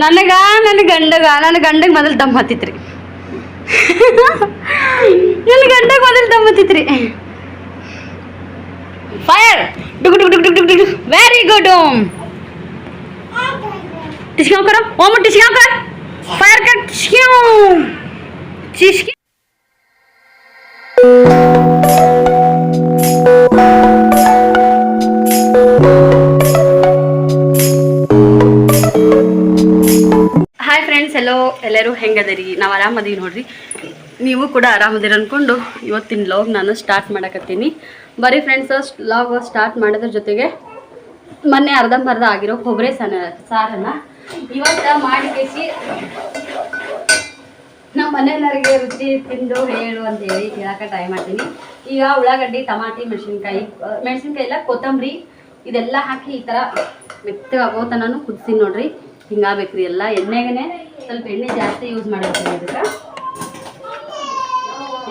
ನನಗ ನನ್ನ ಗಂಡಗ, ನನ್ನ ಗಂಡಗೆ ಮೊದಲು ದಮ್ ಹತ್ತಿತ್ರಿ. ನನ್ನ ಗಂಡಗೆ ಮೊದಲು ದಮ್ ಹತ್ತಿತ್ರಿ. ಫೈರ್ ಡುಗ್ ಡುಗ್ ಡುಗ್ ಡುಗ್ ಡುಗ್ ಡುಗ್. ವೆರಿ ಗುಡ್ ಓಮ್ ಟಿಸ್ಕ್ಯಾವ್ ಕರೋ ಓಮ್ ಟಿಸ್ಕ್ಯಾವ್ ಕರ್ ಫೈರ್ ಕರ್ ಟಿಸ್ಕ್ಯಾವ್ ಟಿಸ್ಕ್ಯಾವ್ ಎಲ್ಲೋ ಎಲ್ಲರೂ ಹೆಂಗದರಿ? ನಾವು ಆರಾಮದೀವಿ ನೋಡ್ರಿ. ನೀವು ಕೂಡ ಆರಾಮದಿರ ಅಂದ್ಕೊಂಡು ಇವತ್ತಿನ ಲಾಗ್ ನಾನು ಸ್ಟಾರ್ಟ್ ಮಾಡಕತ್ತೀನಿ. ಬರೀ ಫ್ರೆಂಡ್ಸ್ ಲಾಗ್ ಸ್ಟಾರ್ಟ್ ಮಾಡೋದ್ರ ಜೊತೆಗೆ ಮೊನ್ನೆ ಅರ್ಧಂಬರ್ಧ ಆಗಿರೋ ಕೊಬ್ಬರಿ ಸನ ಸಾರನ್ನು ಇವತ್ತು ಮಾಡಿ ಕೇಸಿ ನಮ್ಮ ಮನೆಯವರಿಗೆ ರುಚಿ ತಿಂದು ಹೇಳು ಅಂತ ಹೇಳಿ ಹೇಳಕ್ಕೆ ಟ್ರೈ ಮಾಡ್ತೀನಿ. ಈಗ ಉಳ್ಳಾಗಡ್ಡಿ, ಟಮಾಟಿ, ಮೆಣಸಿನ್ಕಾಯಿ ಮೆಣಸಿನ್ಕಾಯಿ ಇಲ್ಲ, ಕೊತ್ತಂಬರಿ, ಇದೆಲ್ಲ ಹಾಕಿ ಈ ಥರ ಮೆತ್ತಗಾಗೋ ತನೂ ಕುದಿಸಿ ನೋಡ್ರಿ. ಹಿಂಗಾಗ್ಬೇಕ್ರಿ ಎಲ್ಲ ಎಣ್ಣೆಗೇ ಸ್ವಲ್ಪ ಎಣ್ಣೆ ಜಾಸ್ತಿ ಯೂಸ್ ಮಾಡಿರ್ತೀನಿ ಅದಕ್ಕೆ.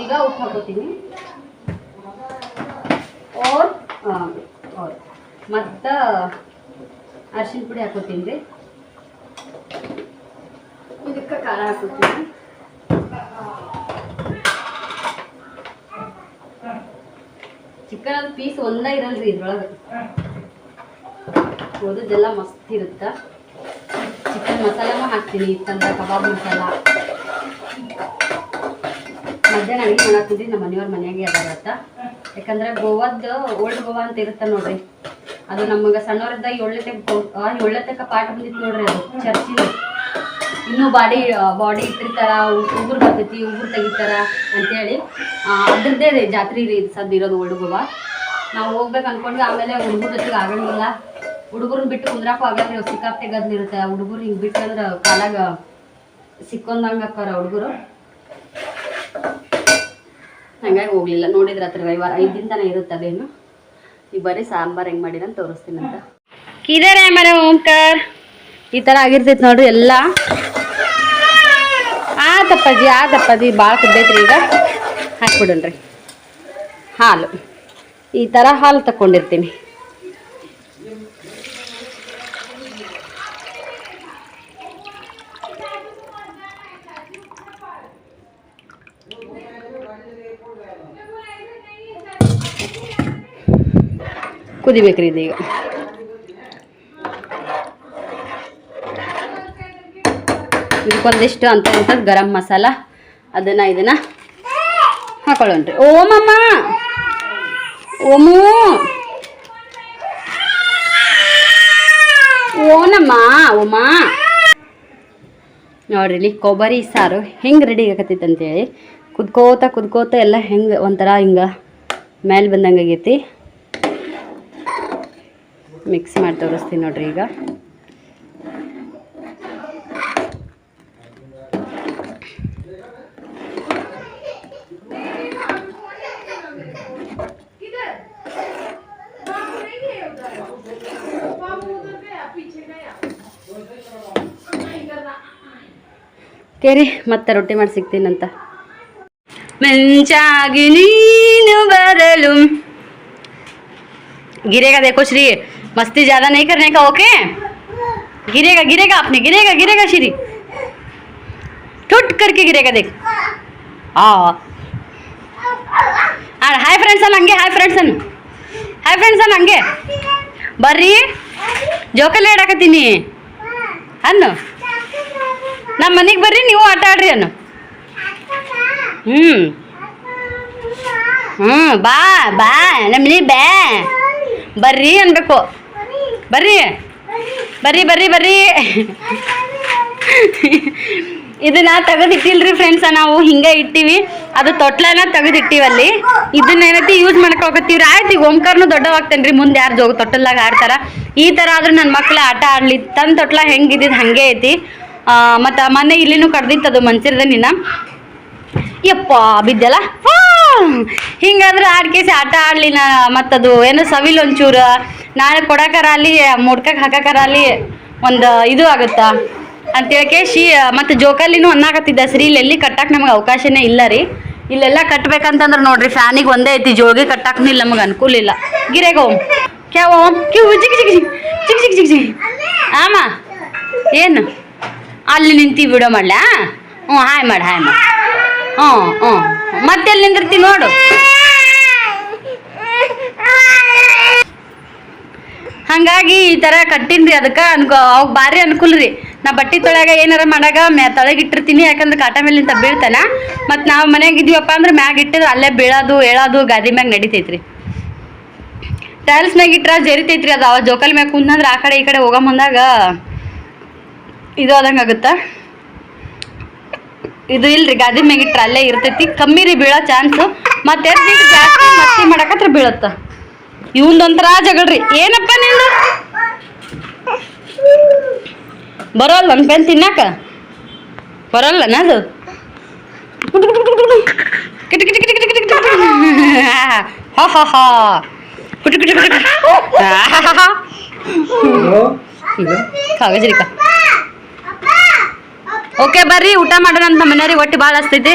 ಈಗ ಉಪ್ಪು ಹಾಕೋತೀನಿ ಓರ್ ಓರ್ ಮತ್ತು ಅರ್ಶಿನ ಪುಡಿ ಹಾಕೋತೀನಿ ರೀ. ಇದಕ್ಕೆ ಖಾರ ಹಾಕೋತೀನಿ ಚಿಕನ್ ಪೀಸ್ ಒಂದೇ ಇರಲ್ರಿ ಇದ್ರೊಳಗೆ. ಓದೋದೆಲ್ಲ ಮಸ್ತ್ ಇರುತ್ತೆ? ಮಸಾಲೆನೂ ಹಾಕ್ತೀನಿ ತಂದ ಕಬಾಬ್ ಮಸಾಲ. ಮಧ್ಯಾಹ್ನ ಅಡುಗೆ ಮಾಡಾಕ್ತಿದ್ರಿ ನಮ್ಮ ಮನೆಯವ್ರ ಮನೆಯಾಗೆ ಅದಾರತ್ತ ಯಾಕಂದ್ರೆ ಗೋವಾದ ಓಲ್ಡ್ ಗೋವಾ ಅಂತ ಇರುತ್ತೆ ನೋಡ್ರಿ, ಅದು ನಮಗೆ ಸಣ್ಣವರಿದ್ದಾಗ ಏಳನೇ ಏಳನೇ ತನಕ ಪಾಠ ಬಂದಿತ್ತು ನೋಡ್ರಿ ಅದು ಚರ್ಚಿನ ಇನ್ನೂ ಬಾಡಿ ಬಾಡಿ ಇಟ್ಟಿರ್ತಾರ ಉಗುರು ಬರ್ತೈತಿ, ಉಗುರು ತೆಗಿತಾರ ಅಂತೇಳಿ. ಅದ್ರದ್ದೇ ಜಾತ್ರೆ ರೀ ಸದ್ದು ಇರೋದು ಓಲ್ಡ್ ಗೋವಾ. ನಾವು ಹೋಗ್ಬೇಕು ಅನ್ಕೊಂಡ್ವಿ ಆಮೇಲೆ ಹುಡುಗರ ಜೊತೆಗೆ ಆಗಂಗಿಲ್ಲ. ಹುಡುಗರನ್ನ ಬಿಟ್ಟು ಕುಂದ್ರಾಕು ಆಗಲ್ರಿ ಸಿಕ್ಕಾಪಟ್ಟೆ ಗದ್ಲಿರುತ್ತೆ ಹುಡುಗರು ಹಿಂಗೆ ಬಿಟ್ಟು ಅಂದ್ರೆ ಕಾಲಾಗ ಸಿಕ್ಕೊಂದಂಗೆ ಅಕ್ಕಾರ ಹುಡುಗರು. ಹಂಗಾಗಿ ಹೋಗ್ಲಿಲ್ಲ. ನೋಡಿದ್ರೆ ಹತ್ರ ರವಿವಾರ ಐದು ದಿನ ತನಕ ಇರುತ್ತೆ ಅದೇನು. ಈಗ ಬರೀ ಸಾಂಬಾರು ಹೆಂಗೆ ಮಾಡಿರ ಅಂತ ತೋರಿಸ್ತೀನಿ ಅಂತ. ಇದಾರೆ ಮರ ಓಂಕಾರ. ಈ ಥರ ಆಗಿರ್ತೈತೆ ನೋಡ್ರಿ ಎಲ್ಲ. ಆತಪ್ಪಜ್ಜಿ ಆತಪ್ಪಜ್ಜಿ ಭಾಳ ಕುದ್ದೈತ್ರಿ ಈಗ. ಹಾಕ್ಬಿಡೋಣ್ರಿ. ಹಾಲು. ಈ ಥರ ಹಾಲು ತಗೊಂಡಿರ್ತೀನಿ ಕುದಿಬೇಕ್ರಿ ಇದೀಗ. ಇದಕ್ಕೊಂದಿಷ್ಟು ಅಂತ ಅಂತ ಗರಂ ಮಸಾಲ. ಅದನ್ನ ಇದನ್ನ ಹಾಕೊಳ್ಳೋಣ್ರಿ. ಓಮಮ್ಮ ಓಮು ಓನಮ್ಮ ಓಮ ನೋಡ್ರಿ ಇಲ್ಲಿ ಕೊಬ್ಬರಿ ಸಾರು ಹೆಂಗೆ ರೆಡಿ ಆಗತ್ತೈತೆ ಅಂತೇಳಿ. ಕುದ್ಕೋತ ಕುದ್ಕೋತ ಎಲ್ಲ ಹೆಂಗೆ ಒಂಥರ ಹಿಂಗೆ ಮೇಲೆ ಬಂದಂಗೆ ಆಗೈತಿ. ಮಿಕ್ಸ್ ಮಾಡಿ ತೋರಿಸ್ತೀನಿ ನೋಡ್ರಿ ಈಗ. ಕೇರಿ ಮತ್ತೆ ರೊಟ್ಟಿ ಮಾಡಿ ಸಿಗ್ತೀನಂತ ಮಂಚಾಗಿ ನೀನು ಬರಲು. ಗಿರೆಗದೆ ಖುಷಿ मस्ती ज़्यादा नहीं करने का ओके गिरेगा गिरेगा आपने गिरेगा गिरेगा श्री टुट करके गिरेगा देख ಆ ಹಾಯ್ ಫ್ರೆಂಡ್ಸ್ ಅನ್ನ ಹಂಗೆ ಹಾಯ್ ಫ್ರೆಂಡ್ಸ್ ಅನ್ನು ಹಾಯ್ ಫ್ರೆಂಡ್ಸ್ ಅನ್ನ ಹಂಗೆ ಬರ್ರಿ ಜೋಕಲ್ಲಿ ಆಡಾಕತ್ತೀನಿ ಅನ್ನು ನಮ್ಮ ಮನೆಗೆ ಬರ್ರಿ ನೀವು ಆಟ ಆಡ್ರಿ ಅನ್ನು ಹ್ಞೂ ಹ್ಞೂ ಬಾ ಬಾ ನಮ್ಮ ಮನೆ ಬ್ಯಾ ಬರ್ರಿ ಅನ್ಬೇಕು ಬರ್ರಿ. ಬರ್ರಿ ಬರ್ರಿ ಬರ್ರಿ. ಇದನ್ನ ತೆಗೆದಿಟ್ಟಿಲ್ರಿ ಫ್ರೆಂಡ್ಸ ನಾವು ಹಿಂಗೆ ಇಟ್ಟಿವಿ. ಅದು ತೊಟ್ಲನ ತೆಗೆದಿಟ್ಟಿವಲ್ಲಿ. ಇದನ್ನ ಏನೈತಿ ಯೂಸ್ ಮಾಡಕ್ ಹೋಗತ್ತೀವ್ರಿ. ಆಯ್ತು, ಈಗ ಓಂಕಾರ್ನು ದೊಡ್ಡವಾಗ್ತೇನೆ ರೀ ಮುಂದೆ ಯಾರು ಜೋಗ ತೊಟ್ಟಲ್ದಾಗ ಆಡ್ತಾರ. ಈ ಥರ ಆದ್ರೂ ನನ್ನ ಮಕ್ಳು ಆಟ ಆಡ್ಲಿ. ತನ್ನ ತೊಟ್ಲ ಹೆಂಗಿದ್ದಿದ್ದು ಹಂಗೆ ಐತಿ. ಮತ್ತು ಮೊನ್ನೆ ಇಲ್ಲಿನೂ ಕಡ್ದಿತ್ತದು ಮಂಚಿರದ ನಿನ್ನ. ಯಪ್ಪ, ಬಿದ್ದಲ್ಲ! ಹಿಂಗಾದ್ರೆ ಆಡ್ಕೇಸಿ ಆಟ ಆಡ್ಲಿ ನಾ ಮತ್ತದು. ಏನೋ ಸವಿಲ್ ಒಂಚೂರು. ನಾಳೆ ಕೊಡಕರಲ್ಲಿ ಮುಡ್ಕಕ್ಕೆ ಹಾಕಕರಲ್ಲಿ ಒಂದು ಇದು ಆಗುತ್ತಾ? ಅಂತೇಳಕ್ಕೆ ಶಿ, ಮತ್ತು ಜೋಕಾಲಿನೂ ಅನ್ನಾಕತ್ತಿದ್ದ. ಸರಿ ಇಲ್ಲೆಲ್ಲಿ ಕಟ್ಟಕ್ಕೆ ನಮಗೆ ಅವಕಾಶನೇ ಇಲ್ಲ ರೀ. ಇಲ್ಲೆಲ್ಲ ಕಟ್ಬೇಕಂತಂದ್ರೆ ನೋಡ್ರಿ, ಫ್ಯಾನಿಗೆ ಒಂದೇ ಐತಿ ಕಟ್ಟಕ್ಕೂ ಇಲ್ಲ, ನಮಗೆ ಅನುಕೂಲ ಇಲ್ಲ. ಗಿರೇಗ, ಕ್ಯಾವ, ಕ್ಯಾ ಜಿಗ್ ಜಿಗ್ ಚಿಕ್ ಜಿಗ್ ಜಿಗ್ ಚಿಕ್ ಜಿಗ್ ಆಮ, ಏನು? ಅಲ್ಲಿ ನಿಂತಿ ವಿಡಿಯೋ ಮಾಡ್ಲಾ? ಹ್ಞೂ, ಹಾಯ್ ಮಾಡಿ ಹಾಯ್ ಮಾಡಿ. ಹ್ಞೂ ಹ್ಞೂ. ಮತ್ತೆ ಅಲ್ಲಿ ನಿಂದಿರ್ತಿ ನೋಡು. ಹಂಗಾಗಿ ಈ ಥರ ಕಟ್ಟಿನ್ರಿ ಅದಕ್ಕೆ ಅನ್ಕೋ, ಅವಾಗ ಭಾರಿ ಅನುಕೂಲ ರೀ ನಾ ಬಟ್ಟೆ ತೊಳ್ಯಾಗ ಏನಾರ ಮಾಡಾಗ ಮ್ಯಾ ತಳಗಿಟ್ಟಿರ್ತೀನಿ, ಯಾಕಂದ್ರೆ ಕಾಟ ಮೇಲಿಂದ ಬೀಳ್ತಾನ. ಮತ್ತು ನಾವು ಮನ್ಯಾಗ ಇದೀವಪ್ಪ ಅಂದ್ರೆ ಮ್ಯಾಗ ಇಟ್ಟಿದ್ರೆ ಅಲ್ಲೇ ಬೀಳೋದು, ಏಳೋದು, ಗಾದಿ ಮ್ಯಾಗ ನಡಿತೈತ್ರಿ. ಟೈಲ್ಸ್ ಮ್ಯಾಗ ಇಟ್ರ ಜರಿತೈತ್ರಿ ಅದು ಅವ ಜೋಕಲ್ ಮ್ಯಾಗ ಕುಂತಂದ್ರೆ ಆ ಕಡೆ ಈ ಕಡೆ ಹೋಗೋ ಮುಂದಾಗ ಇದು ಆದಂಗೆ ಆಗುತ್ತಾ. ಇದು ಇಲ್ರಿ, ಗಾದಿ ಮ್ಯಾಗ ಇಟ್ರ ಅಲ್ಲೇ ಇರ್ತೈತಿ. ಕಮ್ಮಿ ರೀ ಬೀಳೋ ಚಾನ್ಸು. ಮತ್ತೆ ಜಾಸ್ತಿ ಮಸ್ತಿ ಮಾಡಕತ್ರ ಬೀಳತ್ತ. ಇವಂದೊಂಥರ ಜಗಳ್ರಿ ಏನಪ್ಪ ನಿಂದು? ಬರೋಲ್ಲ ನನ್ನ ಪೆನ್ ತಿನ್ನಾಕ? ಬರೋಲ್ಲ ಅದು? ಕಿಟ ಕಿಟ ಕಿಟ ಕಿಟ ಕಿಟ ಕುಟಿ ಹಾ ಹಾ ಹಾ. ಕುಟು ಕುಟು ಕುಟು ಕಾಗಜ್ರಿಕ ಓಕೆ ಬರ್ರಿ. ಊಟ ಮಾಡೋಣ ಅಂತ ಮನೆಯವ್ರಿಗೆ ಒಟ್ಟು ಭಾಳ ಹಸ್ತೈತಿ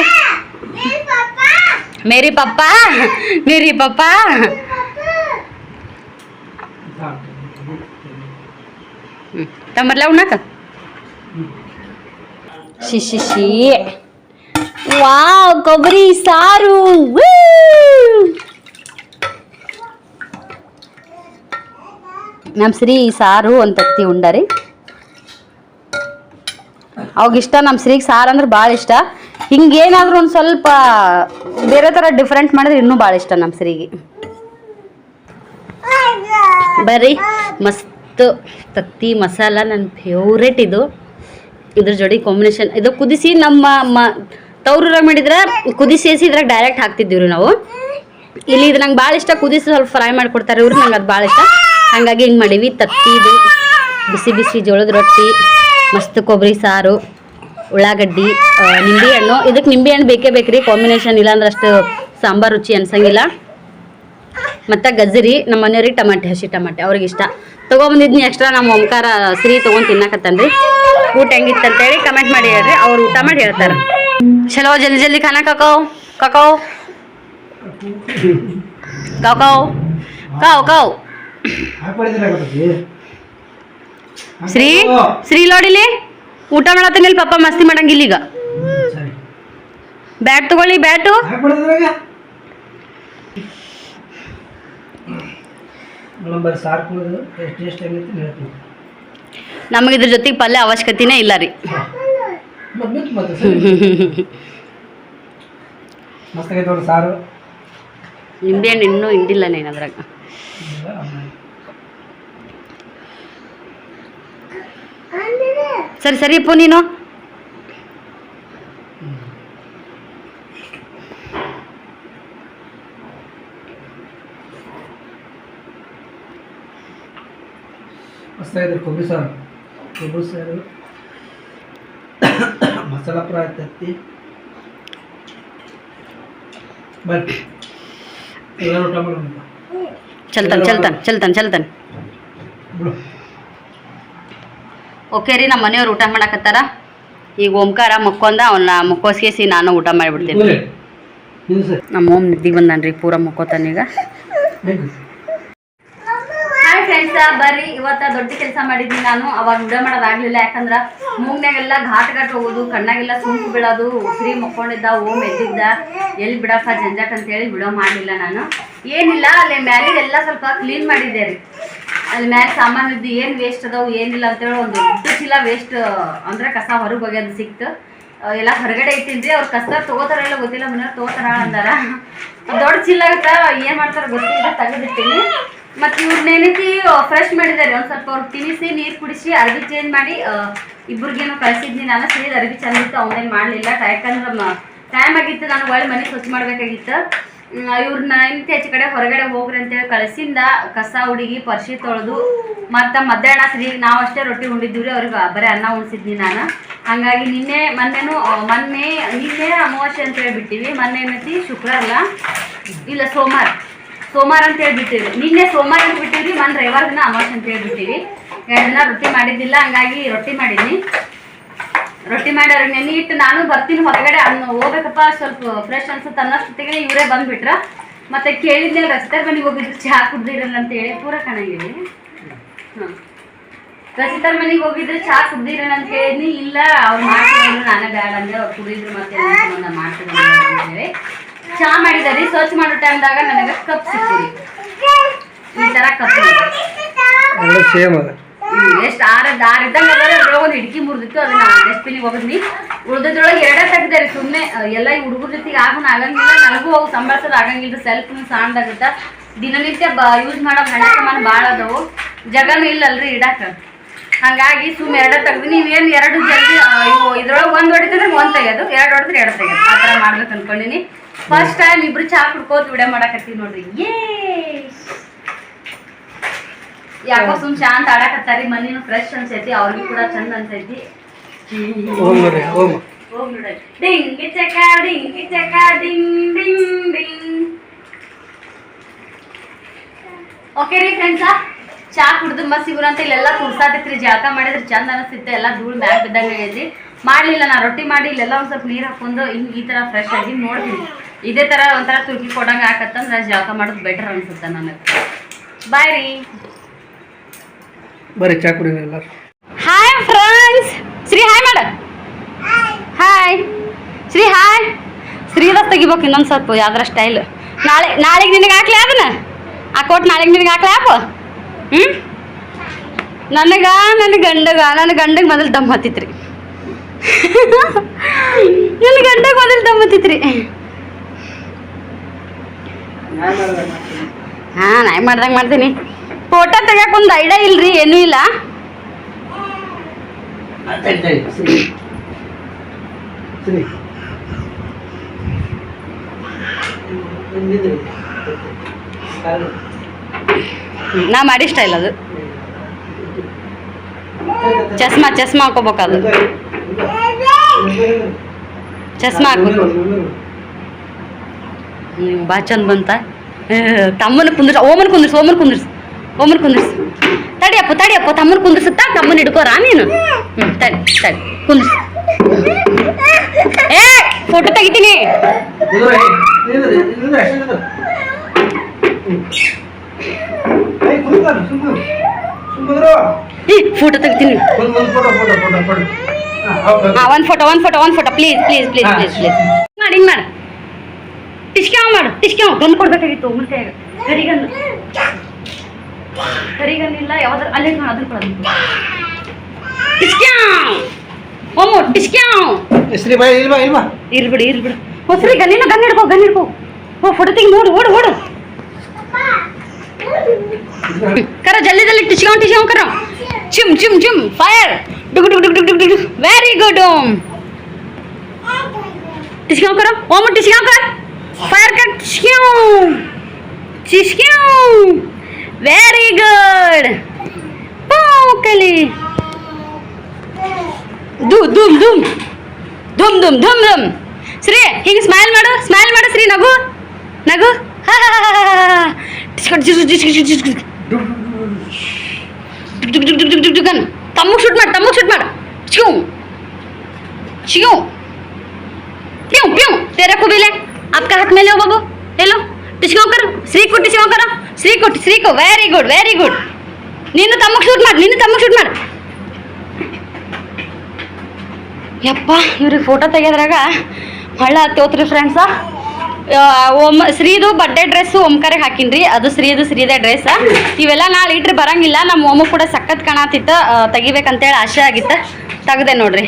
ಮೇರಿ ಪಪ್ಪ. ಮೇರಿ ಪಪ್ಪ. ತಮ್ಮರ್ಲ ಉಣ್ಣಾಕ ಶಿ ಶಿ ಶಿ ವಾವ್ ಕೊಬ್ಬರಿ ಸಾರು ನಮ್ಮ ನಮ್ ಶ್ರೀ ಸಾರು ಅಂತ ತತ್ತಿ ಉಂಡರಿ ಅವಾಗ ನಮ್ಮ ಶ್ರೀಗೆ ಸಾರು ಅಂದ್ರೆ ಭಾಳ ಇಷ್ಟ ಹಿಂಗೇನಾದರೂ ಒಂದು ಸ್ವಲ್ಪ ಬೇರೆ ಥರ ಡಿಫ್ರೆಂಟ್ ಮಾಡಿದ್ರೆ ಇನ್ನೂ ಭಾಳ ಇಷ್ಟ ನಮ್ಮ ಶ್ರೀಗೆ ಬರ್ರಿ ಮಸ್ತ್ ತತ್ತಿ ಮಸಾಲ ನನ್ನ ಫೇವ್ರೇಟ್ ಇದು. ಇದ್ರ ಜೋಡಿ ಕಾಂಬಿನೇಷನ್ ಇದು ಕುದಿಸಿ ನಮ್ಮ ಮ ತವ್ರೂರಾಗ ಮಾಡಿದ್ರೆ, ಕುದಿಸಿ ಸೇರಿಸಿ ಇದ್ರಾಗ ಡೈರೆಕ್ಟ್ ಹಾಕ್ತಿದ್ದೀವಿ ರೀ ನಾವು. ಇಲ್ಲಿ ಇದು ನಂಗೆ ಭಾಳ ಇಷ್ಟ. ಕುದಿಸಿ ಸ್ವಲ್ಪ ಫ್ರೈ ಮಾಡಿಕೊಡ್ತಾರೆ ಇವ್ರು, ನಂಗೆ ಅದು ಭಾಳ ಇಷ್ಟ. ಹಾಗಾಗಿ ಹಿಂಗೆ ಮಾಡೀವಿ. ತತ್ತಿ ಇದು, ಬಿಸಿ ಬಿಸಿ ಜೋಳದ ರೊಟ್ಟಿ, ಮಸ್ತ್ ಕೊಬ್ಬರಿ ಸಾರು, ಉಳ್ಳಾಗಡ್ಡಿ ನಿಂಬೆ ಹಣ್ಣು. ಇದಕ್ಕೆ ನಿಂಬೆ ಹಣ್ಣು ಬೇಕೇ ಬೇಕು ರೀ ಕಾಂಬಿನೇಷನ್ ಇಲ್ಲಾಂದ್ರೆ ಅಷ್ಟು ಸಾಂಬಾರು ರುಚಿ ಅನ್ಸಂಗಿಲ್ಲ. ಮತ್ತು ಗಜ್ಜರಿ ನಮ್ಮ ಮನೆಯವ್ರಿಗೆ ಟಮಾಟೆ ಹಸಿ ಟಮಾಟೆ ಅವ್ರಿಗೆ ಇಷ್ಟ. ತೊಗೊಂಬಂದಿದ್ನಿ ಎಕ್ಸ್ಟ್ರಾ ನಮ್ಮ ಓಂಕಾರ ಸಿರಿ ತೊಗೊಂಡು ತಿನ್ನಕತ್ತನ್ರಿ. ಊಟ ಹೆಂಗಿತ್ತು ಅಂತೇಳಿ ಕಮೆಂಟ್ ಮಾಡಿ ಹೇಳ್ರಿ ಅವ್ರು ಊಟ ಮಾಡಿ ಹೇಳ್ತಾರೆ. ಚಲೋ ಜಲ್ದಿ ಜಲ್ದಿ ಖಾನ ಕಾಕೋ ಕಾಕೋ ಕಾಕೋ ಕಾವ್ ಕಾವ್ ಶ್ರೀ ಶ್ರೀ ನೋಡಿಲಿ ಊಟ ಮಾಡತ್ತಂಗಿಲ್ಲ ಪಪ್ಪ ಮಸ್ತಿ ಮಾಡಂಗಿಲ್ಲ ಈಗ. ಬ್ಯಾಟ್ ತಗೊಳ್ಳಿ ಬ್ಯಾಟು. ಬರೀ ಸಾರು ಕುಡಿದು ಎಷ್ಟು ಎಷ್ಟು ಆಗೈತಿ ಹೇಳ್ತೀನಿ ನಮಗೆ ಇದ್ರ ಜೊತೆಗೆ ಪಲ್ಯ ಅವಶ್ಯಕತೆನೇ ಇಲ್ಲ ರೀ. ಮತ್ತೆ ಮತ್ತೆ ಸರಿ. ಮಸ್ತ್ ಆಗೈತೆ ನೋಡಿ ಸಾರು. ನಿಂಬೆ ಹಣ್ಣು ಇನ್ನೂ ಹಿಂಡಿಲ್ಲ ನೀನು ಅದ್ರಾಗ. ಸರಿ ಸರಿಯಪ್ಪ ನೀನು? ಮಸ್ತ್ ಇದೆ ಕೊಬ್ಬರಿ ಸಾರು. ಕೊಬ್ಬರಿ ಸಾರು ಮಸಾಲ ಫ್ರೈ ತತ್ತಿ. ಬರ್ತಿ ಊಟ ಮಾಡೋಣ ಚಲ್ತಾನ್ ಚಲ್ತಾನ್ ಚಲ್ತಾನ್ ಚಲ್ತಾನ್ ಬಿಡು. ಓಕೆ ರೀ ನಮ್ಮ ಮನೆಯವ್ರು ಊಟ ಮಾಡಕತ್ತಾರ. ಈಗ ಓಂಕಾರ ಮಕ್ಕೊಂದ ಅವನ್ನ ಮುಕ್ಕೋಸ್ಕೇಸಿ ನಾನು ಊಟ ಮಾಡಿಬಿಡ್ತೀನಿ. ನಮ್ಮ ಓಮ್ ನಿದ್ದಿಗೆ ಬಂದಾನ್ರಿ ಪೂರ ಮುಕ್ಕೋತಾನ ಫ್ರೆಂಡ್ಸ್ ಬರ್ರಿ, ಇವತ್ತ ದೊಡ್ಡ ಕೆಲಸ ಮಾಡಿದ್ನಿ ನಾನು, ಅವಾಗ ಊಟ ಮಾಡೋದಾಗ್ಲಿಲ್ಲ ಯಾಕಂದ್ರ ಮೂಗ್ನಾಗೆಲ್ಲ ಘಾಟ್ ಘಾಟ್ ಹೋಗೋದು, ಕಣ್ಣಾಗೆಲ್ಲ ಸುಂಕು ಬೀಳೋದು, ಉಸಿರಿ ಮಕ್ಕೊಂಡಿದ್ದ, ಓಮ್ ಎದ್ದಿದ್ದ, ಎಲ್ಲಿ ಬಿಡಪ್ಪ ಜಂಜಾಟ್ ಅಂತ ಹೇಳಿ ಬಿಡೋ ಮಾಡಲಿಲ್ಲ ನಾನು. ಏನಿಲ್ಲ, ಅಲ್ಲಿ ಮ್ಯಾಲಿಗೆಲ್ಲ ಸ್ವಲ್ಪ ಕ್ಲೀನ್ ಮಾಡಿದ್ದೆ ರೀ. ಅಲ್ಲಿ ಮ್ಯಾಲೆ ಸಾಮಾನು ಇದ್ದು ಏನು ವೇಸ್ಟ್ ಅದಾವು, ಏನಿಲ್ಲ ಅಂತೇಳಿ ಒಂದು ದೊಡ್ಡ ಚೀಲ ವೇಸ್ಟ್ ಅಂದ್ರೆ ಕಸ ಹೊರಗೆ ಅದು ಸಿಕ್ತು. ಎಲ್ಲ ಹೊರಗಡೆ ಇಟ್ಟಿದ್ರಿ ಅವ್ರು ಕಸ ತಗೋತಾರ ಇಲ್ಲ ಗೊತ್ತಿಲ್ಲ, ಮನೆಯವ್ರು ತಗೋತಾರ ಅಂದಾರ. ದೊಡ್ಡ ಚೀಲ ಆಗುತ್ತಾ, ಏನು ಮಾಡ್ತಾರ ಗೊತ್ತಿಲ್ಲ, ತೆಗೆದಿಟ್ಟಿನಿ. ಮತ್ತೆ ಇವ್ರು ಏನೈತಿ ಫ್ರೆಶ್ ಮಾಡಿದ್ದಾರೆ. ಒಂದ್ ಸ್ವಲ್ಪ ಅವ್ರು ತಿನ್ನಿಸಿ ನೀರ್ ಕುಡಿಸಿ ಅರ್ಬಿ ಚೇಂಜ್ ಮಾಡಿ ಇಬ್ಬರಿಗೇನು ಕಳಿಸಿದ್ನಿ ನಾನು. ಸೀದ ಅರ್ಬಿ ಚಂದ ಇತ್ತು ಅವನೇನ್ ಮಾಡ್ಲಿಲ್ಲ. ಯಾಕಂದ್ರೆ ಟೈಮ್ ಆಗಿತ್ತು. ನಾನು ಒಳ್ಳೆ ಮನೆ ಸ್ವಚ್ಛ ಮಾಡ್ಬೇಕಾಗಿತ್ತು. ಇವ್ರು ಇಂತ ಹೆಚ್ಚು ಕಡೆ ಹೊರಗಡೆ ಹೋಗ್ರಿ ಅಂತೇಳಿ ಕಳಿಸಿಂದ, ಕಸ, ಹುಡುಗಿ, ಪರ್ಶಿ ತೊಳೆದು, ಮತ್ತು ಮಧ್ಯಾಹ್ನ ಸರಿ ನಾವು ಅಷ್ಟೇ ರೊಟ್ಟಿ ಉಂಡಿದ್ದೀವಿ ರೀ ಅವ್ರಿಗೆ ಬರೀ ಅನ್ನ ಉಣಿಸಿದ್ನಿ ನಾನು. ಹಂಗಾಗಿ ನಿನ್ನೆ, ಮೊನ್ನೆನೂ ಮೊನ್ನೆ, ನಿನ್ನೆ ಅಮಾವಾಸ್ಯೆ ಅಂತ ಹೇಳಿಬಿಟ್ಟಿವಿ ಮೊನ್ನೆ ಏನೈತಿ? ಶುಕ್ರವಾರ ಇಲ್ಲ, ಸೋಮವಾರ. ಸೋಮವಾರ ಅಂತ ಹೇಳ್ಬಿಟ್ಟಿವಿ ನಿನ್ನೆ ಸೋಮವಾರ ಅಂತ ಬಿಟ್ಟಿವ್ರಿ ಮನ್ ರವಿವಾರ ದಿನ ಅಮಾವಾಸ್ಯೆ ಅಂತ ಹೇಳ್ಬಿಟ್ಟಿವಿ ಎರಡು ದಿನ ರೊಟ್ಟಿ ಮಾಡಿದ್ದಿಲ್ಲ, ಹಂಗಾಗಿ ರೊಟ್ಟಿ ಮಾಡೀನಿ ರೊಟ್ಟಿ ಮಾಡ್ಯಾರ ನೆನೆ ಇಟ್ಟು ನಾನು ಬರ್ತೀನಿ ಹೊರಗಡೆ ಅನ್ನ ಹೋಗ್ಬೇಕಪ್ಪ, ಸ್ವಲ್ಪ ಫ್ರೆಶ್ ಅನ್ಸುತ್ತೆ ಅನ್ನೋಷ್ಟೊತ್ತಿಗೆ ಇವರೇ ಬಂದ್ಬಿಟ್ರ. ಮತ್ತೆ ಕೇಳಿದ್ಮೇಲೆ ರಸ್ತೆ ಮನೆಗೆ ಹೋಗಿದ್ರು, ಚಹಾ ಕುಡ್ದಿರಲ್ಲ ಅಂತ ಹೇಳಿ, ಪೂರ ಕಣಗಿರಿ ಹಾಂ ಮನೆಗೆ ಹೋಗಿದ್ರೆ, ಚಹಾ ಕುಡ್ದಿರಲ್ಲ ಅಂತ ಹೇಳಿದ್ನಿ, ಇಲ್ಲ, ಅವ್ರು ಮಾಡ್ತಿದ್ರು ನಾನೇ ಬೇಡ ಅಂದ್ರೆ ಅವ್ರು ಕುಡಿದ್ರು ಮತ್ತೆ ನಾನು ಮಾಡ್ತೀನಿ ಅಂತ ಹೇಳಿ. ಚಾ ಮಾಡಿದಾರಿ ಸರ್ಚ್ ಮಾಡೋ ಟೈಮ್ದಾಗ ನನಗೆ ಕಪ್ ಸಿಕ್ಕಿರಿ. ಈ ತರ ಕಪ್ ಸೇಮ್ ಅದ. ಎಷ್ಟು ಆರ ದಾರ ಇದ್ದಂಗೆ ಅದಾರ ಅದ್ರೊಳಗೆ ಒಂದು ಹಿಡ್ಕಿ ಮುರಿದಿತ್ತು ಅದನ್ನ ಡಸ್ಟ್ಬಿನಿಗೆ ಹೋಗಿದ್ನಿ. ಉಳ್ದದ್ರೊಳಗೆ ಎರಡೇ ತೆಗ್ದಾರಿ ಸುಮ್ಮನೆ ಎಲ್ಲ ಈ ಹುಡುಗರ ಜೊತೆಗೆ ಆಗೋಣ ಆಗಂಗಿಲ್ಲ ನನಗೂ ಹೋಗಿ ಸಂಭಾಳಿಸೋದು ಆಗಂಗಿಲ್ಲ ಸೆಲ್ಫ್ ಸಾಂಡಾಗುತ್ತ ದಿನನಿತ್ಯ ಬ ಯೂಸ್ ಮಾಡೋ ಹಳೆ ಸಾಮಾನು ಭಾಳ ಅದಾವು. ಜಗನೂ ಇಲ್ಲಲ್ರಿ ಇಡಾಕ. ಹಂಗಾಗಿ ಸುಮ್ ಎರಡೇ ತೆಗ್ದು ನೀವೇನು ಎರಡು ಜಲ್ದಿ ಇವು ಇದ್ರೊಳಗೆ ಒಂದು ಹೊಡಿತಂದ್ರೆ ಒಂದು ತೆಗೆಯೋದು ಎರಡು ಹೊಡೆದ್ರೆ ಎರಡು ತೆಗೆಯೋದು. ಆ ಥರ ಮಾಡ್ಬೇಕು ಅನ್ಕೊಂಡಿನಿ. ಫಸ್ಟ್ ಟೈಮ್ ಇಬ್ರು ಚಾ ಕುಡ್ಕೋತ ವಿಡಿಯೋ ಮಾಡಾಕತ್ತೀವಿ ನೋಡ್ರಿ. ಏ ಯಾಕೋ ಸುಮ್ ಶಾಂತ ಆಡಕತ್ತಾರಿ ಮನಿನೂ ಫ್ರೆಶ್ ಅನ್ಸೈತಿ ಅವ್ರಿಗೂ ಕೂಡ ಚಂದ ಅನ್ಸೈತಿ. ಡಿಂಗ್ ಚಕ ಡಿಂಗ್ ಚಕ ಡಿಂಗ್ ಡಿಂಗ್ ಡಿಂಗ್. ಓಕೆ ರೀ ಫ್ರೆಂಡ್ಸ ಚಾ ಕುಡ್ದು ಮಸ್ತ್ ಸಿಗುರ ಅಂತ ಇಲ್ಲೆಲ್ಲ ಕುರ್ಸಾತಿತ್ರಿ ಜಳಕ ಮಾಡಿದ್ರೆ ಚಂದ ಅನಿಸ್ತಿತ್ತು ಎಲ್ಲ ಧೂಳು ಮ್ಯಾಗ ಬಿದ್ದಂಗೆ ಮಾಡ್ಲಿಲ್ಲ ನಾ ರೊಟ್ಟಿ ಮಾಡಿ ಇಲ್ಲೆಲ್ಲ ಒಂದ್ ಸ್ವಲ್ಪ ನೀರು ಹಾಕೊಂಡು ಹಿಂಗ್ ಈ ತರ ಫ್ರೆಶ್ ಆಗಿ ನೋಡ್ತೀನಿ. ಇದೇ ತರ ಒಂಥರ ತುರ್ಕಿ ಕೊಡಂಗ ಆಕತ್ತಂದ್ರೆ ಜಳಕ ಮಾಡೋದು ಬೆಟರ್ ಅನ್ಸುತ್ತೆ ನನಗೆ. ಬಾಯ್ ರೀ. ಬರ್ರಿ ಚಾ ಹಾಯ್ ಫ್ರೆಂಡ್ಸ್ ಶ್ರೀ ಹಾಯ್ ಮಾಡ. ಹಾಯ್ ಶ್ರೀ ಹಾಯ್ ಶ್ರೀರಸ್ ತೆಗಿಬೇಕು ಇನ್ನೊಂದು ಸ್ವಲ್ಪ ಯಾವ್ದಾರ ಸ್ಟೈಲ್ ನಾಳೆ ನಾಳೆಗೆ ನಿನಗೆ ಹಾಕ್ಲಿ ಅದನ್ನ? ಆ ಕೋಟ್ ನಾಳೆಗೆ ನಿನಗೆ ಹಾಕ್ಲಿ ಹಾಕು ಹ್ಞೂ ನನಗೆ ನನ್ನ ಗಂಡಗ ನನ್ನ ಗಂಡಗೆ ಮೊದಲು ದಮ್ ಹತ್ತಿತ್ರಿ. ನನ್ನ ಗಂಡಗೆ ಮೊದಲು ದಮ್ ಹತ್ತಿತ್ರಿ. ಹಾಂ ನಾಯಿ ಮಾಡ್ದಂಗೆ ಮಾಡ್ತೀನಿ? ಫೋಟೋ ತೆಗಿಯಕ್ಕೆ ಒಂದು ಐಡಿಯಾ ಇಲ್ರಿ, ಏನೂ ಇಲ್ಲ. ನಾ ಮಾಡಿ ಸ್ಟೈಲ್ ಅದು. ಚಸ್ಮಾ ಚಸ್ಮಾ ಹಾಕೋಬೇಕು ಅದು. ಚಸ್ಮಾ ಹಾಕ್ಬೇಕು ನೀವು ಬಾ ಚಂದ ಬಂತ. ತಮ್ಮನ ಕುಂದ್ರಸ್, ಓಮನ್ ಕುಂದಿರ್ಸಿ, ಓಮನ್ ಕುಂದ್ರಸ್, ಓಮನ್ ಅಪ್ಪ ತಡಿಯಪ್ಪ ತಡಿಯಪ್ಪ ತಮ್ಮನ ಕುಂದ್ರಸುತ್ತಾ ತಮ್ಮನ ಹಿಡ್ಕೋರಾ ನೀನು. ಹ್ಞೂ ತಡಿ ತಡಿ, ಕುಂದ್ರಸ್. ಏ ಫೋಟೋ ತೆಗಿತೀನಿ. ಫೋಟೋ ತೆಗಿತೀನಿ. ಒಂದು ಫೋಟೋ ಒಂದು ಫೋಟೋ ಒಂದು photo please please please please please ಮಾಡಿ ಮಾಡು. ಟಿಸ್ಕ್ಯಾವ್ ಮಾಡು ಟಿಸ್ಕ್ಯಾವ್ ಗನ್ ಕೊಡ್ಬೇಕಾಗಿತ್ತು ಉಳ್ಕ ಗರಿಗನ್ ಗರಿಗನ್ ಇಲ್ಲ ಯಾವ್ದಾರು ಅಲ್ಲೇ ಮಾಡು ಅದ್ರ ಕೊಡೋದು ಟಿಸ್ಕ್ಯಾವ್ ಒಮ್ಮು ಟಿಸ್ಕ್ಯಾವ್ ಹೆಸ್ರಿ ಬಾಯ್ ಇಲ್ವಾ ಇಲ್ವಾ ಇರ್ಬಿಡು ಇರ್ಬಿಡು ಹೊಸರಿ ಗನ್ನಿನ ಗನ್ ಹಿಡ್ಕೋ ಗನ್ ಹಿಡ್ಕೋ ಓ ಫೋಟೋ ತೆಗಿ ನೋಡು ಓಡು ಓಡು ಕರ ಜಲ್ದಿ ಜಲ್ದಿ ಟಿಸ್ಕ್ಯಾವ್ ಟಿಸ್ಕ್ಯಾವ್ ಕರ ಚಿಮ್ ಚಿಮ್ ಚಿಮ್ ಫೈರ್ ಡುಗ್ ಡುಗ್ ಡುಗ್ ಡುಗ್ ಡುಗ್ ಡುಗ್ ವೆರಿ ಗುಡ್ ಓಮ್ ಟಿಸ್ಕ್ಯಾವ್ ಕರ ಓಮ್ ಟಿಸ್ಕ್ಯಾವ್ ಕರ ಫೈರ್ ಕಟ್ ಟಿಸ್ಕ್ಯಾವ್ ಟಿಸ್ಕ್ಯಾವ್ ವೆರಿ ಗುಡ್ ಪಾಕಲಿ ದು ದುಮ್ ದುಮ್ ಧುಮ್ ಧುಮ್ ಧುಮ್ ಧುಮ್ ಶ್ರೀ ಹಿಂಗೆ ಸ್ಮೈಲ್ ಮಾಡು ಸ್ಮೈಲ್ ಮಾಡು ಶ್ರೀ ನಗು ನಗು ತಮ್ಮಗ್ ಶೂಟ್ ಮಾಡಿ ತಮ್ಮಗ್ ಶೂಟ್ ಮಾಡು ಚಿವ್ ಚಿವ್ प्यों प्यों तेरे को भी ले आपका हाथ में लो बाबू ले लो टिस्को कर श्री को टिस्को करो श्री को श्री को वेरी गुड वेरी गुड ನೀನು ತಮ್ಮಗ್ ಶೂಟ್ ಮಾಡಿ ನೀನು ತಮ್ಮಗ್ ಶೂಟ್ ಮಾಡು ಯಪ್ಪ ಇವ್ರಿಗೆ ಫೋಟೋ ತೆಗೆದ್ರಾಗ ಹಳ್ಳ ಹತ್ತೋತ್ರಿ ಫ್ರೆಂಡ್ಸ ಓಮ್ ಶ್ರೀದು ಬಡ್ಡೆ ಡ್ರೆಸ್ ಓಮ್ಕರಿಗೆ ಹಾಕಿನ್ರಿ ಅದು ಶ್ರೀದು ಶ್ರೀದೇ ಡ್ರೆಸ್ ಇವೆಲ್ಲ ನಾಳೆ ಇಟ್ರೆ ಬರಂಗಿಲ್ಲ ನಮ್ಮ ಓಮ ಕೂಡ ಸಖತ್ ಕಾಣತಿತ್ತು ತೆಗಿಬೇಕಂತೇಳಿ ಆಸೆ ಆಗಿತ್ತು ತೆಗ್ದೆ ನೋಡ್ರಿ